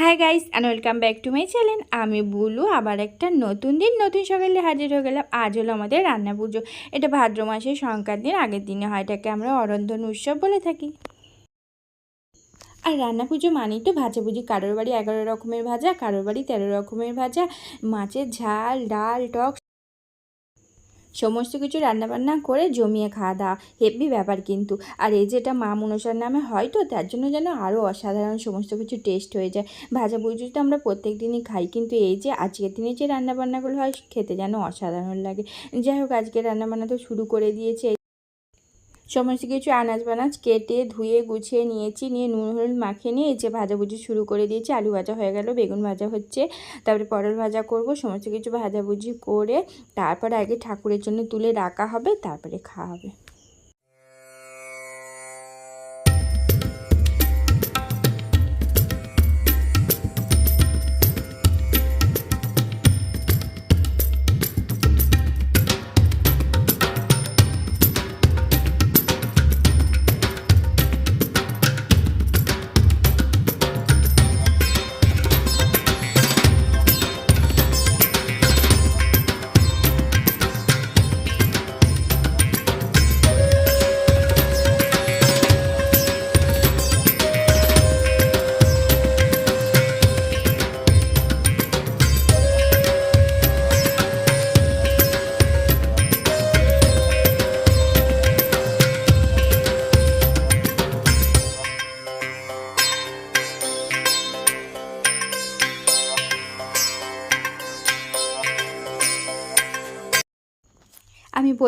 Hi guys and welcome back to my channel আমি বুলু, আবার একটা নতুন দিন, নতুন সকালে হাজির হয়ে গেলাম। আজ হলো আমাদের রান্না পুজো। এটা ভাদ্র মাসের সংক্রান্তির আগের দিনে হয়, এটাকে আমরা অরন্ধন উৎসব বলে থাকি। আর রান্না পুজো মানেই তো ভাজাভুজি কারোর বাড়ি এগারো রকমের ভাজা, কারোর বাড়ি তেরো রকমের ভাজা। মাছের ঝাল, ডাল, টক সমস্ত কিছু রান্নাবান্না করে জমিয়ে খাওয়া দাওয়া হেভি ব্যাপার কিন্তু। আর এই যেটা মা মনসার নামে হয় তো, তার জন্য যেন আরও অসাধারণ সমস্ত কিছু টেস্ট হয়ে যায়। ভাজা ভুজি তো আমরা প্রত্যেক দিনই খাই, কিন্তু এই যে আজকের দিনে যে রান্নাবান্নাগুলো হয়, খেতে যেন অসাধারণ লাগে। যাই হোক আজকে রান্নাবান্না তো শুরু করে দিয়েছে। সমস্ত কিছু আনাজ বানাজ কেটে, ধুয়ে, গুছিয়ে নিয়েছি, নিয়ে নুন, হলুদ মাখিয়ে নিয়ে যে ভাজাভুজি শুরু করে দিয়েছি। আলু ভাজা হয়ে গেল, বেগুন ভাজা হচ্ছে। তারপরে পটল ভাজা করব, সমস্ত কিছু ভাজাভুজি করে তারপরে আগে ঠাকুরের জন্য তুলে রাখা হবে, তারপরে খাওয়া হবে।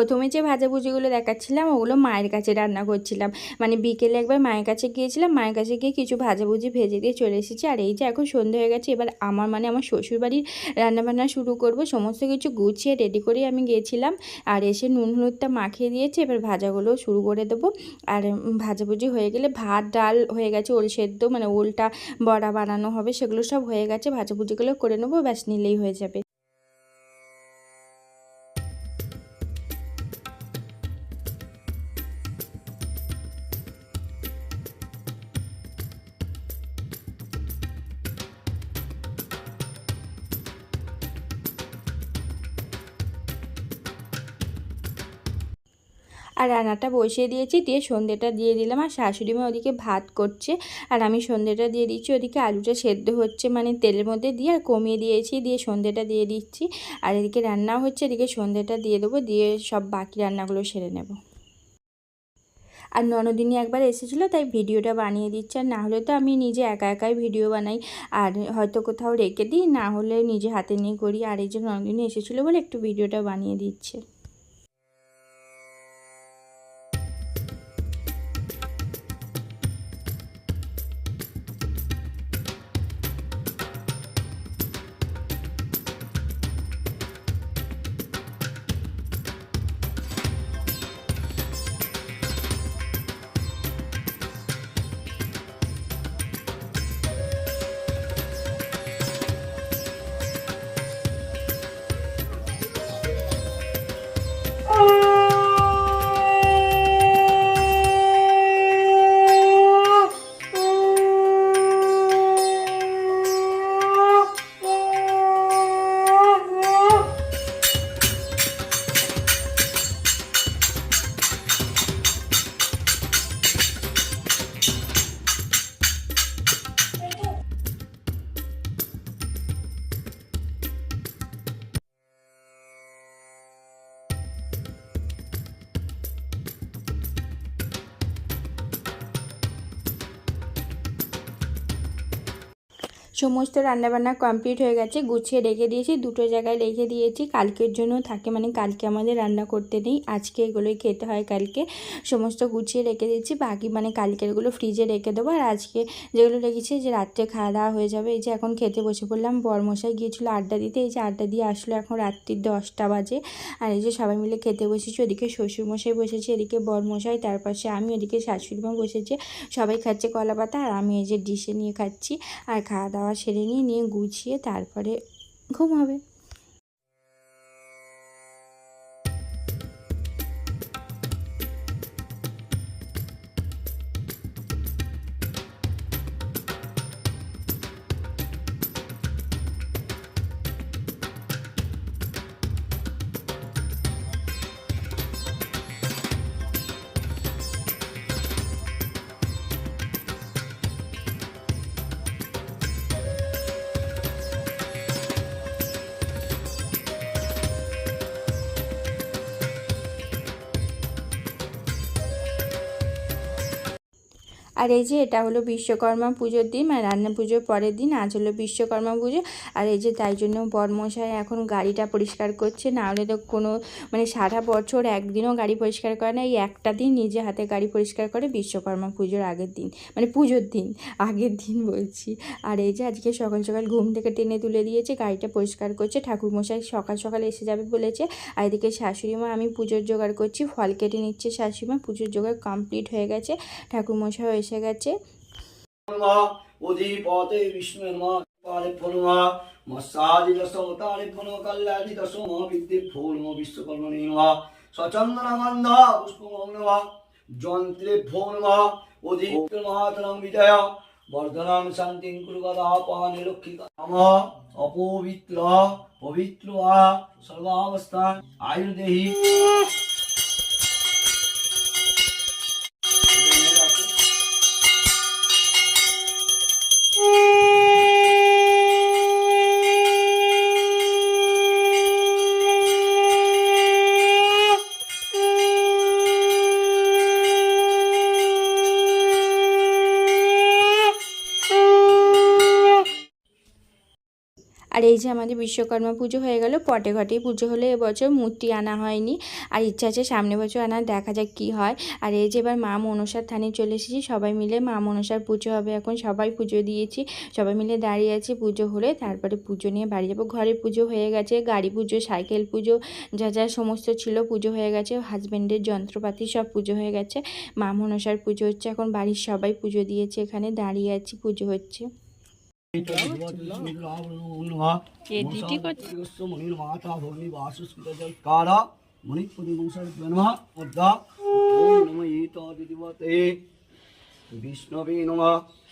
প্রথমে যে ভাজাভুজিগুলো দেখাচ্ছিলাম, ওগুলো মায়ের কাছে রান্না করছিলাম। মানে বিকেলে একবার মায়ের কাছে গিয়েছিলাম, মায়ের কাছে গিয়ে কিছু ভাজাভুজি ভেজে দিয়ে চলে এসেছি। আর এই যে এখন সন্ধে হয়ে গেছে, এবার আমার মানে আমার শ্বশুরবাড়ির রান্নাবান্না শুরু করব। সমস্ত কিছু গুছিয়ে রেডি করেই আমি গিয়েছিলাম আর এসে নুন হলুদটা মাখিয়ে দিয়েছে, এবার ভাজাগুলো শুরু করে দেবো। আর ভাজাভুজি হয়ে গেলে ভাত, ডাল হয়ে গেছে, ওল সেদ্ধ মানে ওলটা বড়া বানানো হবে, সেগুলো সব হয়ে গেছে। ভাজাভুজিগুলো করে নেব, ব্যাস নিলেই হয়ে যাবে। আর রান্নাটা বসিয়ে দিয়েছি। দিয়ে সন্ধ্যেটা দিয়ে দিলাম। আর শাশুড়ি মা ওদিকে ভাত করছে। আর আমি সন্ধ্যেটা দিয়ে দিচ্ছি। ওদিকে আলুটা সেদ্ধ হচ্ছে মানে তেলের মধ্যে দিয়ে আর কমিয়ে দিয়েছি। দিয়ে সন্ধ্যেটা দিয়ে দিচ্ছি। আর এদিকে রান্নাও হচ্ছে। এদিকে সন্ধ্যেটা দিয়ে দেবো। দিয়ে সব বাকি রান্নাগুলো সেরে নেব। আর ননদিনী একবার এসেছিল, তাই ভিডিওটা বানিয়ে দিচ্ছে। আর না হলে তো আমি নিজে একা একাই ভিডিও বানাই। আর হয়তো কোথাও রেখে দিই। না হলে নিজে হাতে নিয়ে করি। আর এই যে ননদিনী এসেছিল বলে একটু ভিডিওটা বানিয়ে দিচ্ছে। সমস্ত রান্নাবান্না কমপ্লিট হয়ে গেছে, গুছিয়ে রেখে দিয়েছি, দুটো জায়গায় রেখে দিয়েছি, কালকের জন্য থাকে মানে কালকে আমাদের রান্না করতে নেই, আজকে এগুলোই খেতে হয় কালকে, সমস্ত গুছিয়ে রেখে দিয়েছি, বাকি মানে কালকেরগুলো ফ্রিজে রেখে দেবো, আর আজকে যেগুলো রেখেছি যে রাত্রে খাওয়া দাওয়া হয়ে যাবে, এই যে এখন খেতে বসে পড়লাম, বরমশাই গিয়েছিল আড্ডা দিতে, এই যে আড্ডা দিয়ে আসলো এখন রাত্রির দশটা বাজে, আর এই যে সবাই মিলে খেতে বসেছি, ওদিকে শ্বশুরমশাই বসেছে, এদিকে বরমশাই, তার পাশে আমি, ওদিকে শাশুড়ি মা বসেছে, সবাই খাচ্ছে কলা পাতা আর আমি এই যে ডিশে নিয়ে খাচ্ছি, আর খাওয়া দাওয়া সেরে নিয়ে নিয়ে গুছিয়ে তারপরে ঘুম হবে আর এই যে এটা হলো বিশ্বকর্মা পুজোর দিন মানে রান্না পুজোর পরের দিন, আজ হলো বিশ্বকর্মা পুজো। আর এই যে তাই জন্য বরমশাই এখন গাড়িটা পরিষ্কার করছে, না হলে তো কোনো মানে সারা বছর একদিনও গাড়ি পরিষ্কার করে না, এই একটা দিন নিজে হাতে গাড়ি পরিষ্কার করে বিশ্বকর্মা পুজোর আগের দিন মানে পুজোর দিন, আগের দিন বলছি। আর এই যে আজকে সকাল সকাল ঘুম থেকে টেনে তুলে দিয়েছে, গাড়িটা পরিষ্কার করছে, ঠাকুরমশাই সকাল সকাল এসে যাবে বলেছে। আর এদিকে শাশুড়ি মা, আমি পুজোর জোগাড় করছি, ফল কেটে নিচ্ছে শাশুড়ি মা, পুজোর জোগাড় কমপ্লিট হয়ে গেছে। ঠাকুরমশাইও এসে গেছে। বিজয় বর্ধনাং শান্তিং অপবিত্র পবিত্র আ সর্বাবস্থান আয়ুর্দেহি। আর এই যে আমাদের বিশ্বকর্মা পুজো হয়ে গেল, পটে ঘটেই পুজো হলে এবছর মূর্তি আনা হয়নি। আর ইচ্ছা আছে সামনে বছর আনা দেখা যাক কি হয়। আর এই যে এবার মা মনসার থানে চলে এসেছি, সবাই মিলে মা মনসার পুজো হবে এখন, সবাই পুজো দিয়েছি। সবাই মিলে দাঁড়িয়ে আছি পুজো হলে, তারপরে পুজো নিয়ে বাড়ি যাব। ঘরে পুজো হয়ে গেছে, গাড়ি পুজো, সাইকেল পুজো, যা যা সমস্ত ছিল পুজো হয়ে গেছে। হাজব্যান্ডের যন্ত্রপাতি সব পুজো হয়ে গেছে। মা মনসার পুজো হচ্ছে, এখন বাড়ির সবাই পুজো দিয়েছে, এখানে দাঁড়িয়ে আছি, পুজো হচ্ছে। বাসুস্কৃত কারা মণিপতি বংশের জন্ম পদ্মা ওম নম ঈত দিদিবতে বিষ্ণবে নম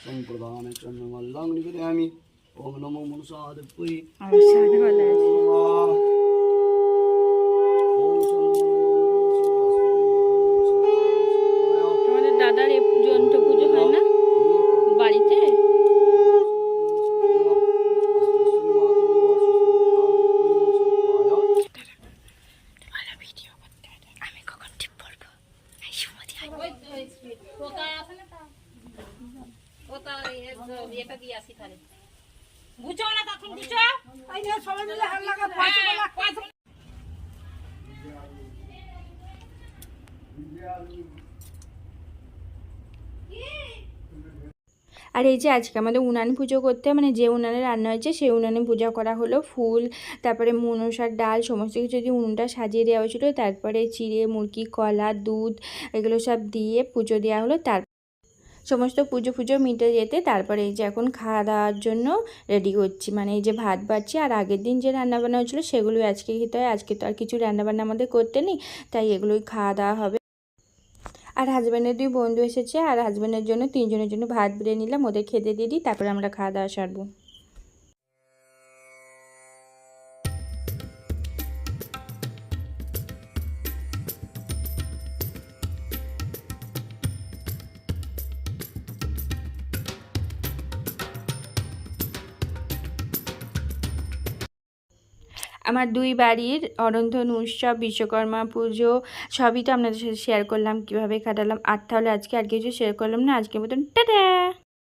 সম্প্রদান চন্দ্র নিবেদয়ামি ওম নমো মনসা দেবী বুঝো না তখন বুঝো? এই নিয়ে সবাই মিলে হাল্লা করে পয়সা পয়সা আর এই যে আজকে আমাদের উনান পুজো করতে মানে যে উনানে রান্না হয়েছে সেই উনানে পূজা করা হলো ফুল তারপরে মনসার ডাল সমস্ত কিছু দিয়ে উনুনটা সাজিয়ে দেওয়া হয়েছিলো। তারপরে চিড়ে মুরগি কলা দুধ এগুলো সব দিয়ে পুজো দেওয়া হলো। তার সমস্ত পুজো ফুজো মিটে যেতে তারপরে এই যে এখন খাওয়া দাওয়ার জন্য রেডি করছি। মানে এই যে ভাত বাড়ছি আর আগের দিন যে রান্নাবান্না হয়েছিলো সেগুলোই আজকে খেতে হয়। আজকে তো আর কিছু রান্নাবান্না আমাদের করতে নেই, তাই এগুলোই খাওয়া দাওয়া হবে। আর হাজব্যান্ডের দুই বন্ধু এসেছে আর হাজব্যান্ডের জন্য তিনজনের জন্য ভাত বেড়ে নিলাম, ওদের খেতে দিয়ে দিই, তারপরে আমরা খাওয়া দাওয়া সারবো। আমার দুই বাড়ির অরন্ধন উৎসব, বিশ্বকর্মা পুজো, সবই তো আপনাদের সাথে শেয়ার করলাম, কীভাবে কাটালাম, আর তাহলে আজকে আর কিছু শেয়ার করলাম না। আজকের মতন, টাটা!